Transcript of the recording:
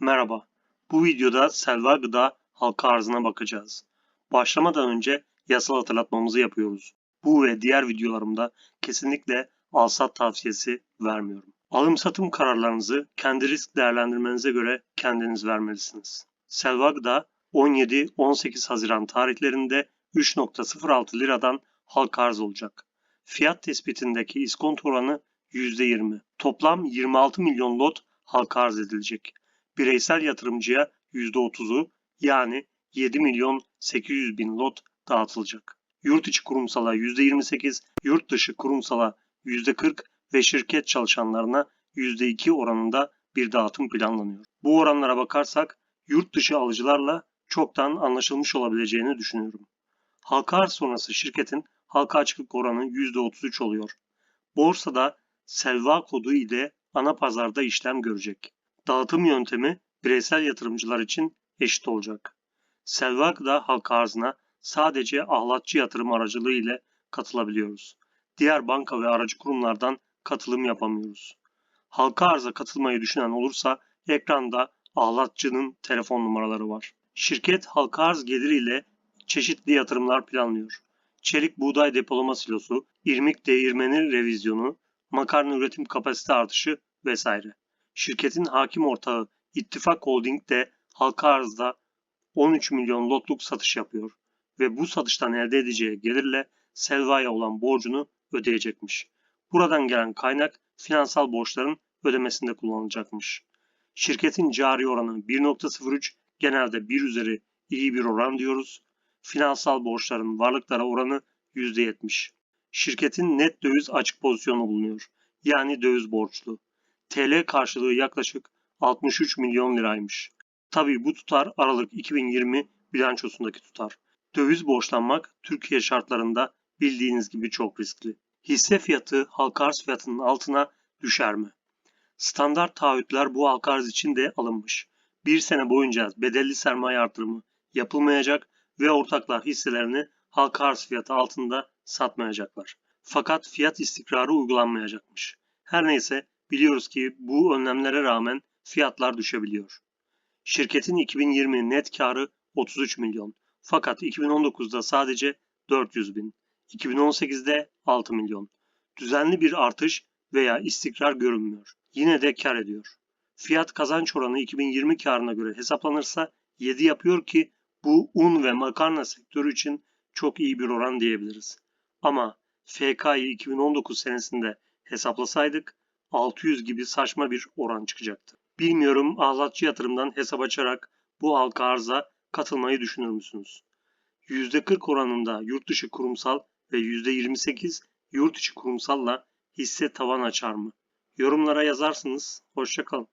Merhaba. Bu videoda Selva Gıda halka arzına bakacağız. Başlamadan önce yasal hatırlatmamızı yapıyoruz. Bu ve diğer videolarımda kesinlikle alsat tavsiyesi vermiyorum. Alım satım kararlarınızı kendi risk değerlendirmenize göre kendiniz vermelisiniz. Selva Gıda 17-18 Haziran tarihlerinde 3.06 liradan halka arz olacak. Fiyat tespitindeki iskonto oranı %20. Toplam 26 milyon lot halka arz edilecek bireysel yatırımcıya %30'u yani 7 milyon 800 bin lot dağıtılacak. Yurt içi kurumsala %28, yurt dışı kurumsala %40 ve şirket çalışanlarına %2 oranında bir dağıtım planlanıyor. Bu oranlara bakarsak yurt dışı alıcılarla çoktan anlaşılmış olabileceğini düşünüyorum. Halka arz sonrası şirketin halka açıklık oranı %33 oluyor. Borsada Selva kodu ile ana pazarda işlem görecek. Dağıtım yöntemi bireysel yatırımcılar için eşit olacak. Selvak da halka arzına sadece ahlatçı yatırım aracılığı ile katılabiliyoruz. Diğer banka ve aracı kurumlardan katılım yapamıyoruz. Halka arza katılmayı düşünen olursa ekranda ahlatçının telefon numaraları var. Şirket halka arz geliriyle çeşitli yatırımlar planlıyor. Çelik buğday depolama silosu, irmik değirmeni revizyonu, makarna üretim kapasite artışı vesaire. Şirketin hakim ortağı İttifak Holding de halka arzda 13 milyon lotluk satış yapıyor ve bu satıştan elde edeceği gelirle Selva'ya olan borcunu ödeyecekmiş. Buradan gelen kaynak finansal borçların ödemesinde kullanılacakmış. Şirketin cari oranı 1.03 genelde 1 üzeri iyi bir oran diyoruz. Finansal borçların varlıklara oranı %70. Şirketin net döviz açık pozisyonu bulunuyor. Yani döviz borçlu. TL karşılığı yaklaşık 63 milyon liraymış. Tabii bu tutar Aralık 2020 bilançosundaki tutar. Döviz borçlanmak Türkiye şartlarında bildiğiniz gibi çok riskli. Hisse fiyatı halka arz fiyatının altına düşer mi? Standart taahhütler bu halka arz için de alınmış. Bir sene boyunca bedelli sermaye artırımı yapılmayacak ve ortaklar hisselerini halka arz fiyatı altında satmayacaklar. Fakat fiyat istikrarı uygulanmayacakmış. Her neyse biliyoruz ki bu önlemlere rağmen fiyatlar düşebiliyor. Şirketin 2020 net karı 33 milyon. Fakat 2019'da sadece 400 bin. 2018'de 6 milyon. Düzenli bir artış veya istikrar görünmüyor. Yine de kar ediyor. Fiyat kazanç oranı 2020 karına göre hesaplanırsa 7 yapıyor ki bu un ve makarna sektörü için çok iyi bir oran diyebiliriz. Ama FK'yı 2019 senesinde hesaplasaydık 600 gibi saçma bir oran çıkacaktı. Bilmiyorum ahlatçı yatırımdan hesap açarak bu halka arza katılmayı düşünür müsünüz? %40 oranında yurt dışı kurumsal ve %28 yurt içi kurumsalla hisse tavan açar mı? Yorumlara yazarsınız. Hoşçakalın.